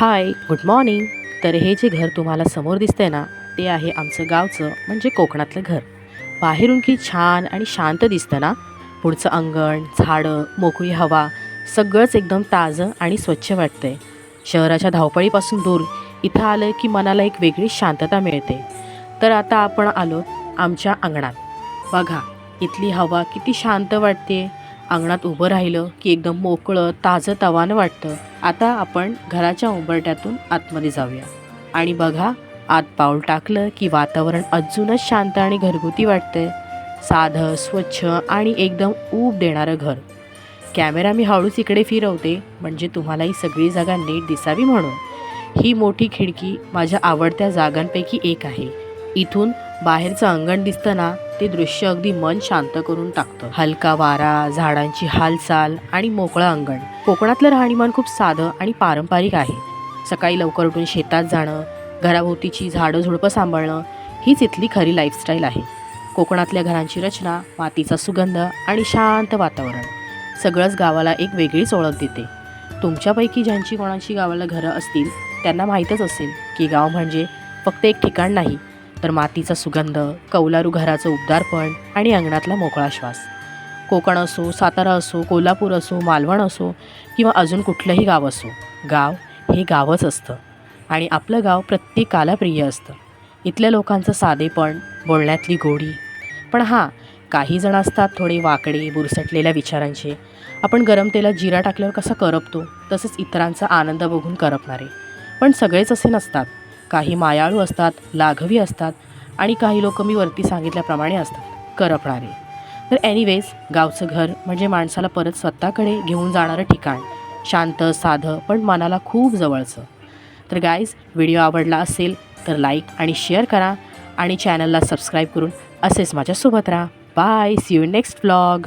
Hi good morning तर हे जे घर तुम्हाला समोर दिसतंय ना ते आहे आमचं गावचं म्हणजे कोकणातलं घर. बाहेरून की छान आणि शांत दिसतं ना पुढचं अंगण झाडं मोकळी हवा सगळंच एकदम ताजं आणि स्वच्छ वाटतंय. शहराच्या धावपळीपासून दूर इथं आलं की मनाला एक वेगळी शांतता मिळते. तर आता आपण आलो आमच्या अंगणात. बघा इथली हवा किती शांत वाटते अंगणात उभं राहिलं की एकदम मोकळं ताजं तवानं वाटतं. आता आपण घराच्या उंबरट्यातून आतमध्ये जाऊया. आणि बघा आत पाऊल टाकलं की वातावरण अजूनच शांत आणि घरगुती वाटतंय. साधं स्वच्छ आणि एकदम ऊब देणारं घर. कॅमेरा मी हळूच इकडे फिरवते म्हणजे तुम्हाला ही सगळी जागा नीट दिसावी म्हणून. ही मोठी खिडकी माझ्या आवडत्या जागांपैकी एक आहे. इथून बाहेरचं अंगण दिसतं ना ते दृश्य अगदी मन शांत करून टाकतं. हलका वारा झाडांची हालचाल आणि मोकळं अंगण. कोकणातलं राहणीमान खूप साधं आणि पारंपरिक आहे. सकाळी लवकर उठून शेतात जाणं घराभोवतीची झाडं झुडपं सांभाळणं हीच इथली खरी लाईफस्टाईल आहे. कोकणातल्या घरांची रचना मातीचा सुगंध आणि शांत वातावरण. सगळंच गावाला एक वेगळीच ओळख देते. तुमच्यापैकी ज्यांची कोणाची गावाला घरं असतील त्यांना माहीतच असेल की गाव म्हणजे फक्त एक ठिकाण नाही तर मातीचा सुगंध कौलारू घराचं उबदारपण आणि अंगणातला मोकळा श्वास. कोकण असो सातारा असो कोल्हापूर असो मालवण असो किंवा अजून कुठलंही गाव असो गाव हे गावच असतं. आणि आपलं गाव प्रत्येकाला प्रिय असतं. इथल्या लोकांचं साधेपण बोलण्यातली गोडी. पण हां काही जण असतात थोडे वाकडे बुरसटलेल्या विचारांचे. आपण गरम तेलात जिरा टाकल्यावर कसा करपतो? तसंच इतरांचा आनंद बघून करपणारे. पण सगळेच असे नसतात. काही मायाळू असतात लाघवी असतात आणि काही लोक मी वरती सांगितल्याप्रमाणे असतात. करपणारे तर एनिवेज गावचं घर म्हणजे माणसाला परत स्वतःकडे घेऊन जाणारं ठिकाण. शांत साधं पण मनाला खूप जवळचं. तर गाईज व्हिडिओ आवडला असेल तर लाईक आणि शेअर करा आणि चॅनलला सबस्क्राईब करून असेच माझ्यासोबत राहा. Bye see you next blog